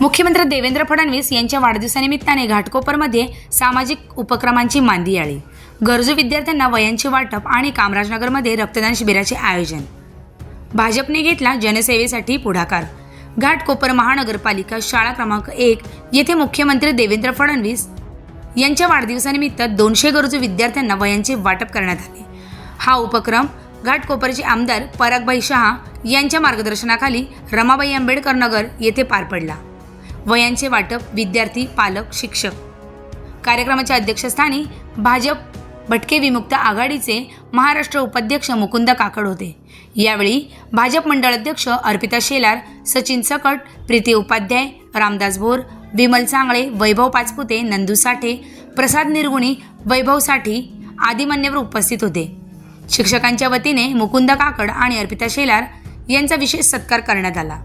मुख्यमंत्री देवेंद्र फडणवीस यांच्या वाढदिवसानिमित्ताने घाटकोपरमध्ये सामाजिक उपक्रमांची मांदी आली. गरजू विद्यार्थ्यांना वयांचे वाटप आणि कामराजनगरमध्ये रक्तदान शिबिराचे आयोजन. भाजपने घेतला जनसेवेसाठी पुढाकार. घाटकोपर महानगरपालिका शाळा क्रमांक एक येथे मुख्यमंत्री देवेंद्र फडणवीस यांच्या वाढदिवसानिमित्त दोनशे गरजू विद्यार्थ्यांना वयांचे वाटप करण्यात आले. हा उपक्रम घाटकोपरचे आमदार परागभाई शहा यांच्या मार्गदर्शनाखाली रमाबाई आंबेडकर नगर येथे पार पडला. वयांचे वाटप विद्यार्थी पालक शिक्षक. कार्यक्रमाच्या अध्यक्षस्थानी भाजप भटके विमुक्त आघाडीचे महाराष्ट्र उपाध्यक्ष मुकुंद काकड होते. यावेळी भाजप मंडळ अध्यक्ष अर्पिता शेलार सचिन सकट प्रीती उपाध्याय रामदास भोर विमल चांगळे वैभव पाचपुते नंदू साठे प्रसाद निर्गुणी वैभवसाठी आदी मान्यवर उपस्थित होते. शिक्षकांच्या वतीने मुकुंद काकड आणि अर्पिता शेलार यांचा विशेष सत्कार करण्यात आला.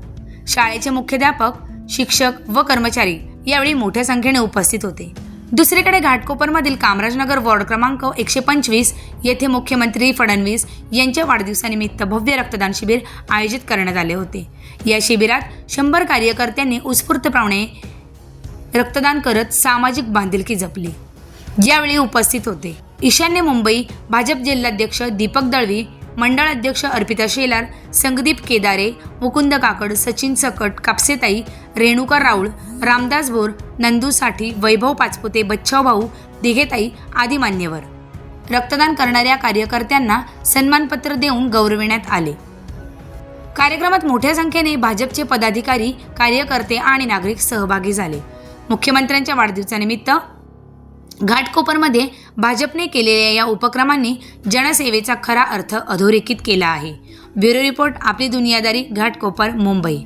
शाळेचे मुख्याध्यापक शिक्षक व कर्मचारी यावेळी मोठ्या संख्येने उपस्थित होते. दुसरीकडे घाटकोपरमधील कामराजनगर वॉर्ड क्रमांक एकशे पंचवीस येथे मुख्यमंत्री फडणवीस यांच्या वाढदिवसानिमित्त भव्य रक्तदान शिबिर आयोजित करण्यात आले होते. या शिबिरात शंभर कार्यकर्त्यांनी उत्स्फूर्तपणे रक्तदान करत सामाजिक बांधिलकी जपली. यावेळी उपस्थित होते. ईशान्य मुंबई भाजप जिल्हाध्यक्ष दीपक दळवी मंडळ अध्यक्ष अर्पिता शेलार संगदीप केदारे मुकुंद काकड सचिन सकट कापसेताई रेणुका राऊळ रामदास भोर नंदू साठी वैभव पाचपुते बच्छाव भाऊ दिघेताई आदी मान्यवर. रक्तदान करणाऱ्या कार्यकर्त्यांना सन्मानपत्र देऊन गौरविण्यात आले. कार्यक्रमात मोठ्या संख्येने भाजपचे पदाधिकारी कार्यकर्ते आणि नागरिक सहभागी झाले. मुख्यमंत्र्यांच्या वाढदिवसानिमित्त घाटकोपरमध्ये भाजपने केलेल्या या उपक्रमांनी जनसेवेचा खरा अर्थ अधोरेखित केला आहे. ब्युरो रिपोर्ट आपली दुनियादारी घाटकोपर मुंबई.